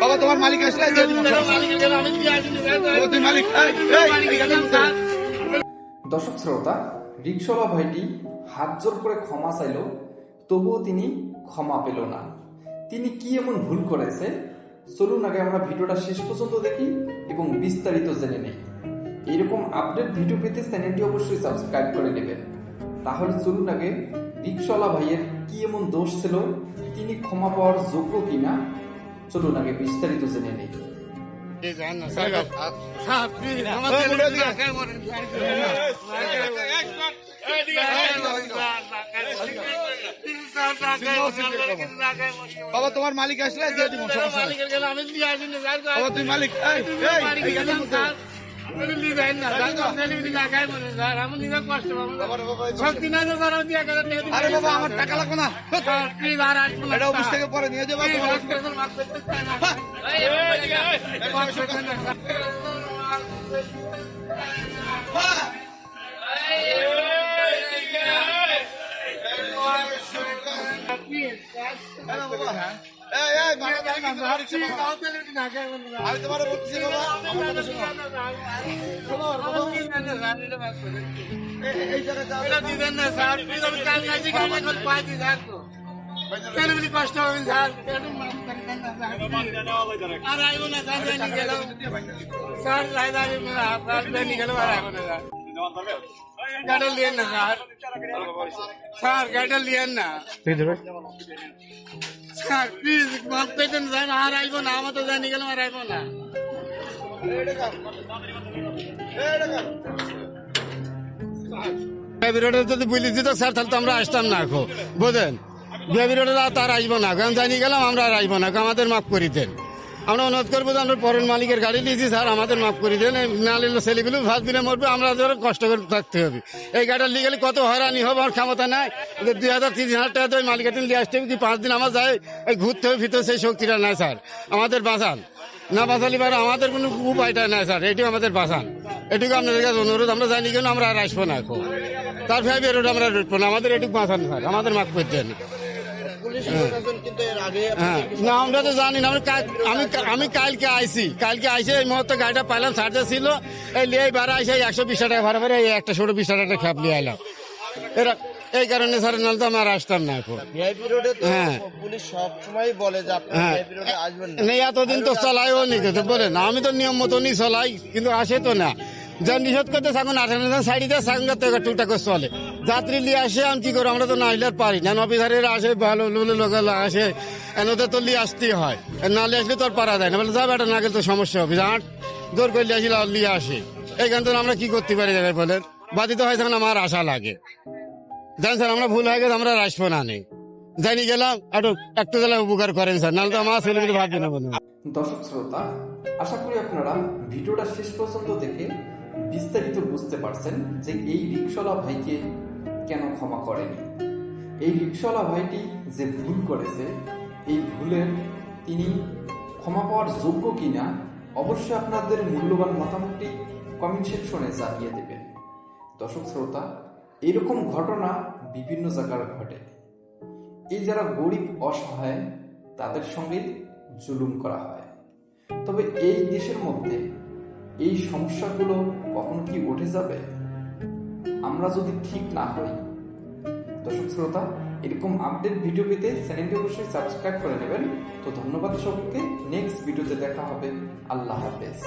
বাবা, তোমার মালিক আসলে। দর্শক শ্রোতা রিক্সলা ভাইটি হাত জোর করে ক্ষমা চাইল তবুও তিনি ক্ষমা পেল না। তিনি কি এমন ভুল করেছে? চলুন আগে আমরা ভিডিওটা শেষ পর্যন্ত দেখি এবং বিস্তারিত জেনে নেই। এরকম আপডেট ভিডিও পেতে চ্যানেলটি অবশ্যই সাবস্ক্রাইব করে নেবেন। তাহলে চলুন আগে রিক্সলা ভাইয়ের কি এমন দোষ ছিল তিনি ক্ষমা পাওয়ার যোগ্য কিনা চলুন আগে বিস্তারিত জেনে নেই বাবা তোমার মালিক আসলে দিয়ে দিব সমস্যা। মালিক আমার টাকা লাগবে না এটা অফিস থেকে পরে নিয়ে যাব এই, এই, বাবা, বাবা, বাবা, রিক্সা বাবা। আমি তোমার বলছি বাবা আমার কথা শোনো। শোনো, বাবা, এই- এই জায়গায় যাও। কষ্ট হবে স্যার আর আইব না স্যার জানি গেল স্যার লাইদারি আপনার জানি গেল আর আইব না স্যার গাড়ি লিয়েন না স্যার দেন আর না, আমার তো জানি গেলাম, আর না। যদি দিত স্যার তাহলে তো আমরা আসতাম না এখন বোঝেন বিরোধী তার আসব না জানি গেলাম, আমরা আর আসব না আমাদের মাফ করিতেন আমরা অনুরোধ করব যে আমরা পরের মালিকের গাড়ি নিয়েছি স্যার আমাদের মাফ করে দেন। না নিলে ছেলেগুলো ভাত দিলে মরবে আমরা ধরো কষ্ট করে থাকতে হবে। এই গাড়িটা নিয়ে গেলে কত হয়রানি হবে আমার ক্ষমতা নাই। দুই হাজার তিন হাজার টাকা দিয়ে মালিকের নিয়ে আসতে হবে কি পাঁচ দিন আমার যায় এই ঘুরতে হবে হবে, সেই শক্তিটা নাই স্যার। আমাদের বাঁচান। না বাঁচালি পারে আমাদের কোনো উপায়টা নাই স্যার। এটিও আমাদের বাঁচান। এটুকু আপনাদের কাছে অনুরোধ আমরা জানি কেন আমরা আর আসব না এখন। তার ভাই বেরোটা আমরা রুটবো না। আমাদের এটুকু বাঁচান স্যার। আমাদের মাফ করতে দেন। হ্যাঁ না আমরা তো জানি না। আমি আমি কালকে আইছি। কালকে আইসে এই মুহূর্তে গাড়িটা পাইলাম চার্জার ছিল। এই লিয়ে ভাড়া আইসে একশো বিশ টাকা ভাড়া ভাড়া এই একটা ষোলো বিশ টাকা খ্যাপ লিয়ে আইলাম। এরা এই কারণে স্যার নাহলে তো আমার আসতাম না এখন। হ্যাঁ। পুলিশ সব বলে যে হ্যাঁ। আসবেন না। এতদিন তো চলাইও নি কিন্তু বলেন আমি তো নিয়ম মতনই চলাই কিন্তু আসে তো না। যা নিষেধ করতে সাগুন আঠারো সাইডে সাগুন তো টুকটাক করে চলে। যাত্রী নিয়ে আসে, আমি কি করো আমরা তো না আর পারি না। অফিসারের আসে, ভালো লোক আসে। এনতে তো লিয়ে আসতেই হয়। না লিয়ে আসলে তো আর পারা যায় না। বলে, যা বেটা, না গেলে তো সমস্যা হবে। আট জোর করে লিয়ে আসলে লিয়ে আসে। এইখান থেকে আমরা কি করতে পারি যাবে বলেন? বাদিত হয় তখন আমার আশা লাগে। জানেন স্যার, আমরা ভুল হয়ে গেছে, আমরা আর আসব না নেই জানি গেলাম একটু একটু গেলে উপকার করেন স্যার, নাহলে তো আমার ছেলেগুলো ভাববে না বলুন। দর্শক শ্রোতা, আশা করি আপনারা ভিডিওটা শেষ পর্যন্ত দেখে বিস্তারিত বুঝতে পারছেন যে এই রিক্সলা ভাইকে কেন ক্ষমা করেনি। এই রিক্সলা ভাইটি যে ভুল করেছে, এই ভুলের তিনি ক্ষমা পাওয়ার যোগ্য কিনা, অবশ্যই আপনাদের মূল্যবান মতামতটি কমেন্ট সেকশনে জানিয়ে দেবেন। দর্শক শ্রোতা, এরকম ঘটনা বিভিন্ন জায়গায় ঘটে। এই যারা গরিব, অসহায়, তাদের সঙ্গে জুলুম করা হয়। তবে এই দেশের মধ্যে এই সমস্যাগুলো কখন কি উঠে যাবে? আমরা যদি ঠিক না হই, দর্শক শ্রোতা, এরকম আপডেট ভিডিও পেতে চ্যানেলটি অবশ্যই সাবস্ক্রাইব করে নেবেন। তো ধন্যবাদ সবকে নেক্সট ভিডিওতে দেখা হবে। আল্লাহ হাফেজ।